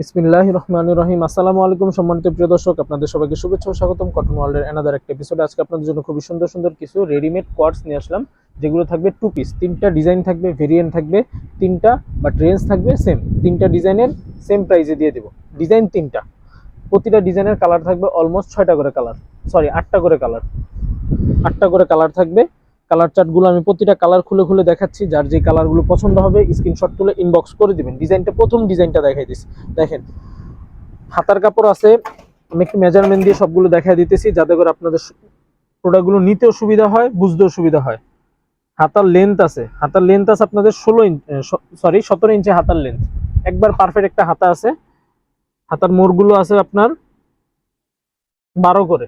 বিসমিল্লাহ রহমান রহিম। আসসালামু আলাইকুম সম্মানিত প্রিয় দর্শক, আপনাদের সবাইকে শুভেচ্ছা ও স্বাগতম কটন ওয়ার্ল্ডের এনাদার একটা এপিসোডে আজকে আপনাদের জন্য খুবই সুন্দর সুন্দর কিছু রেডিমেড কোয়ার্টস নিয়ে আসলাম, যেগুলো থাকবে টু পিস তিনটা ডিজাইন থাকবে ভেরিয়েন্ট থাকবে, তিনটা বাট রেঞ্জ থাকবে সেম তিনটা ডিজাইনের সেম প্রাইজে দিয়ে দিব। ডিজাইন তিনটা। প্রতিটা ডিজাইনের কালার থাকবে অলমোস্ট ছয়টা করে কালার সরি আটটা করে কালার আটটা করে কালার থাকবে। কালার চার্টগুলো আমি প্রতিটা কালার খুলে খুলে দেখাচ্ছি, যার যে কালারগুলো পছন্দ হবে স্ক্রিনশট তুলে ইনবক্স করে দিবেন। ডিজাইনটা প্রথম ডিজাইনটা দেখাই দিচ্ছি দেখেন, হাতার কাপড় আছে, আমি একটু মেজারমেন্ট দিয়ে সবগুলো দেখাই দিতেছি, যাতে করে আপনাদের প্রোডাক্টগুলো নিতেও সুবিধা হয়, বুঝতেও সুবিধা হয়। হাতার লেন্থ আছে। হাতার লেন্থ আছে আপনাদের ষোলো ইঞ্চ সরি সতেরো ইঞ্চি হাতার লেন্থ একবার পারফেক্ট একটা হাতা আছে। হাতার মোড়গুলো আছে আপনার বারো করে।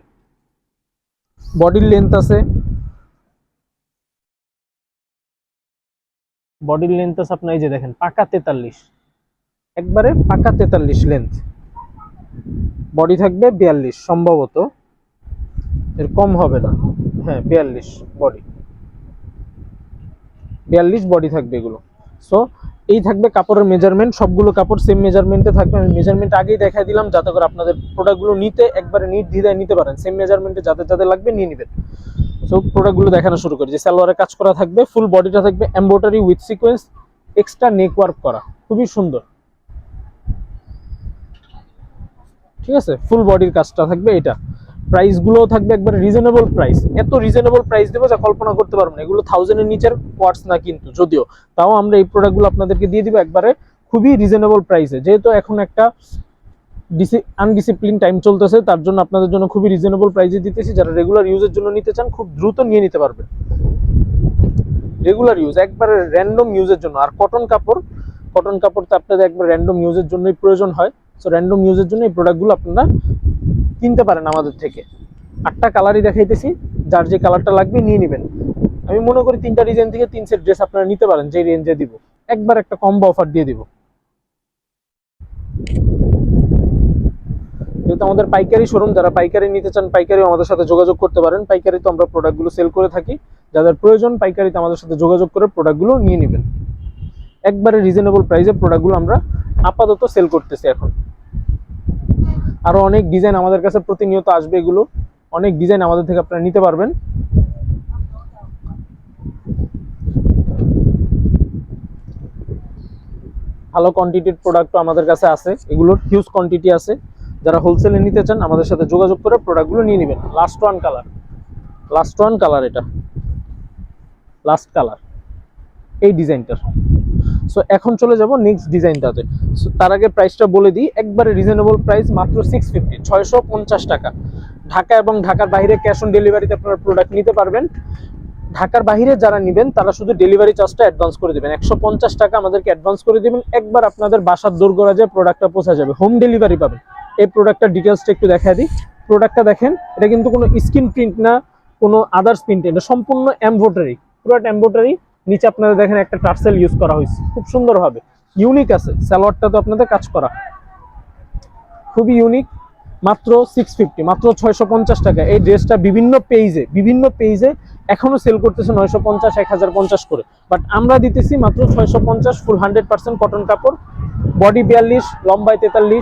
বডির লেন্থ আছে। বডির লেন্থ আছে আপনার এই যে দেখেন, পাকা তেতাল্লিশ। একবারে পাকা তেতাল্লিশ লেন্থ বডি থাকবে বিয়াল্লিশ, সম্ভবত। এর কম হবে না। হ্যাঁ বিয়াল্লিশ বডি বিয়াল্লিশ বডি থাকবে এগুলো। সো এই থাকবে কাপড়ের মেজারমেন্ট সবগুলো কাপড় সেম মেজারমেন্টে থাকবে। আমি মেজারমেন্ট আগেই দেখাই দিলাম, যাতে করে আপনাদের প্রোডাক্টগুলো নিতে একবারে নিট দ্বিধায় নিতে পারেন। সেম মেজারমেন্টে যাদের যাদের লাগবে, নিয়ে নেবেন। সো প্রোডাক্টগুলো দেখানো শুরু করি। যে সালোয়ারে কাজ করা থাকবে ফুল বডিটা থাকবে embroidery with sequence extra neck work করা। খুবই সুন্দর। ঠিক আছে? ফুল বডির কাজটা থাকবে এটা। প্রাইসগুলো থাকবে একবারে রিজনেবল প্রাইস এত রিজনেবল প্রাইস দেবো যা কল্পনা করতে পারব না। এগুলো থাউজেন্ডের নিচের কোয়ার্টস না কিন্তু, যদিও। তাও আমরা এই প্রোডাক্টগুলো আপনাদেরকে দিয়ে দিব একবারে খুবই রিজনেবল প্রাইসে যেহেতু এখন একটা আনডিসিপ্লিন টাইম চলতেছে, তার জন্য আপনাদের জন্য খুবই রিজনেবল প্রাইসে দিতেছি। যারা রেগুলার ইউজের জন্য নিতে চান, খুব দ্রুত নিয়ে নিতে পারবেন। রেগুলার ইউজ একবারে র্যান্ডম ইউজের জন্য। আর কটন কাপড় কটন কাপড় তো আপনাদের একবার র্যান্ডম ইউজের জন্যই প্রয়োজন হয়। সো র্যান্ডম ইউজের জন্য এই প্রোডাক্টগুলো আপনারা কিনতে পারেন আমাদের থেকে। আটটা কালারই দেখাইতেছি, যার যে কালারটা লাগবে নিয়ে নেবেন। আমি মনে করি তিনটা ডিজাইন থেকে তিন সেট ড্রেস আপনারা নিতে পারেন যে রেঞ্জে দিব। একবার একটা কম্বো অফার দিয়ে দিব। যেহেতু আমাদের পাইকারি শোরুম যারা পাইকারি নিতে চান পাইকারি আমাদের সাথে যোগাযোগ করতে পারেন। পাইকারি তো আমরা প্রোডাক্টগুলো সেল করে থাকি। যাদের প্রয়োজন পাইকারিতে আমাদের সাথে যোগাযোগ করে প্রোডাক্টগুলো নিয়ে নেবেন। একবারে রিজনেবল প্রাইসে প্রোডাক্টগুলো আমরা আপাতত সেল করতেছি এখন। আরও অনেক ডিজাইন আমাদের কাছে প্রতিনিয়ত আসবে এগুলো। অনেক ডিজাইন আমাদের থেকে আপনারা নিতে পারবেন। ভালো কোয়ান্টিটির প্রোডাক্টও আমাদের কাছে আছে। এগুলোর হিউজ কোয়ান্টিটি আছে। যারা হোলসেলে নিতে চান, আমাদের সাথে যোগাযোগ করে প্রোডাক্টগুলো নিয়ে নেবেন। Last one colour last one colour এটা। লাস্ট কালার এই ডিজাইনটার সো এখন চলে যাব নেক্সট ডিজাইনটাতে সো তার আগে প্রাইসটা বলে দিই। একবারে রিজনেবল প্রাইস মাত্র সিক্স ফিফটি ছয়শো পঞ্চাশ টাকা। ঢাকা এবং ঢাকার বাইরে ক্যাশ অন ডেলিভারিতে আপনারা প্রোডাক্ট নিতে পারবেন। ঢাকার বাইরে যারা নেবেন, তারা শুধু ডেলিভারি চার্জটা অ্যাডভান্স করে দেবেন। একশো পঞ্চাশ টাকা আমাদেরকে অ্যাডভান্স করে দেবেন। একবার আপনাদের বাসার দোরগোড়া প্রোডাক্টটা পৌঁছা যাবে হোম ডেলিভারি পাবেন। এই প্রোডাক্টটার ডিটেলসটা একটু দেখা দিই। প্রোডাক্টটা দেখেন, এটা কিন্তু কোনো স্কিন প্রিন্ট না, কোনো আদার্স প্রিন্ট এটা সম্পূর্ণ এমব্রয়ডারি পুরোটা এমব্রয়ডারি নিচে আপনাদের দেখেন একটা টার্সেল ইউজ করা হয়েছে। খুব সুন্দরভাবে। ইউনিক আছে সালোয়ারটা তো আপনাদের কাজ করা। খুবই ইউনিক মাত্র সিক্স ফিফটি মাত্র ছয়শো পঞ্চাশ টাকা। এই ড্রেসটা বিভিন্ন পেজে বিভিন্ন পেজে এখনও সেল করতেছে নয়শো পঞ্চাশ, এক হাজার পঞ্চাশ করে। বাট আমরা দিতেছি মাত্র ছয়শো পঞ্চাশ ফুল হান্ড্রেড পার্সেন্ট কটন কাপড় বডি বিয়াল্লিশ, লম্বায় তেতাল্লিশ।